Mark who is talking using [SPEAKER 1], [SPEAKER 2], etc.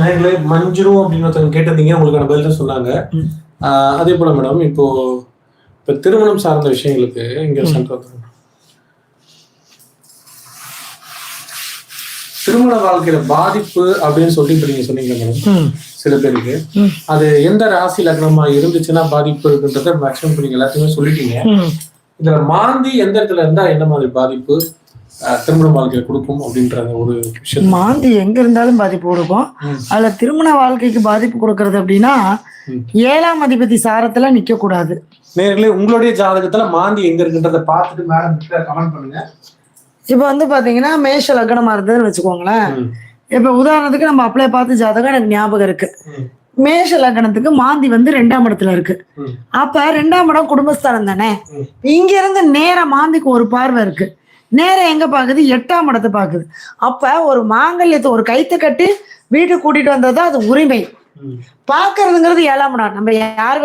[SPEAKER 1] நேர்களே மஞ்சுரு அப்படின்னு ஒருத்தவங்க கேட்டிருந்தீங்க உங்களுக்கான பதில் சொன்னாங்க. அதே போல மேடம் இப்போ இப்போ திருமணம் சார்ந்த விஷயங்களுக்கு இங்க வந்துருங்க திருமண வாழ்க்கையில பாதிப்பு அப்படின்னு சொல்லி இப்ப நீங்க சொன்னீங்க மேடம் சில பேருக்கு. அது எந்த ராசி லக்னமா இருந்துச்சுன்னா பாதிப்பு இருக்குன்றத மேக்ஸிமம் இப்ப நீங்க எல்லாத்தையுமே சொல்லிட்டீங்க. இதுல மாந்தி எந்த இடத்துல இருந்தா என்ன மாதிரி பாதிப்பு? திருமண வாழ்க்கையில கொடுக்கும் அப்படின்ற ஒரு விஷயம்
[SPEAKER 2] மாந்தி எங்க இருந்தாலும் பாதிப்பு கொடுக்கும். அதுல திருமண வாழ்க்கைக்கு பாதிப்பு கொடுக்கறது அப்படின்னா. ஏழாம் அதிபதி சாரத்துல நிக்க கூடாது
[SPEAKER 1] நேர்களே உங்களுடைய ஜாதகத்துல மாந்தி எங்க இருக்குன்றத பார்த்துட்டு மேடம் கமெண்ட் பண்ணுங்க
[SPEAKER 2] இப்ப வந்து பாத்தீங்கன்னா மேஷ லக்னமா இருந்ததுன்னு வச்சுக்கோங்களேன். இப்ப உதாரணத்துக்கு நம்ம அப்ளை பார்த்த ஜாதகம் எனக்கு ஞாபகம் இருக்கு. மேஷ லக்னத்துக்கு மாந்தி வந்து ரெண்டாம் இடத்துல இருக்கு. அப்ப ரெண்டாம் இடம் குடும்பஸ்தானம் தானே. இங்க இருந்து நேர மாந்திக்கு ஒரு பார்வை இருக்கு நேரம் எங்க பாக்குது? எட்டாம் இடத்தை பாக்குது. அப்ப ஒரு மாங்கல்யத்தை ஒரு கைத்து கட்டி வீட்டுக்கு கூட்டிட்டு வந்தது அது உரிமை. பாக்குறதுங்கிறது ஏழாம் இடம். நம்ம யார்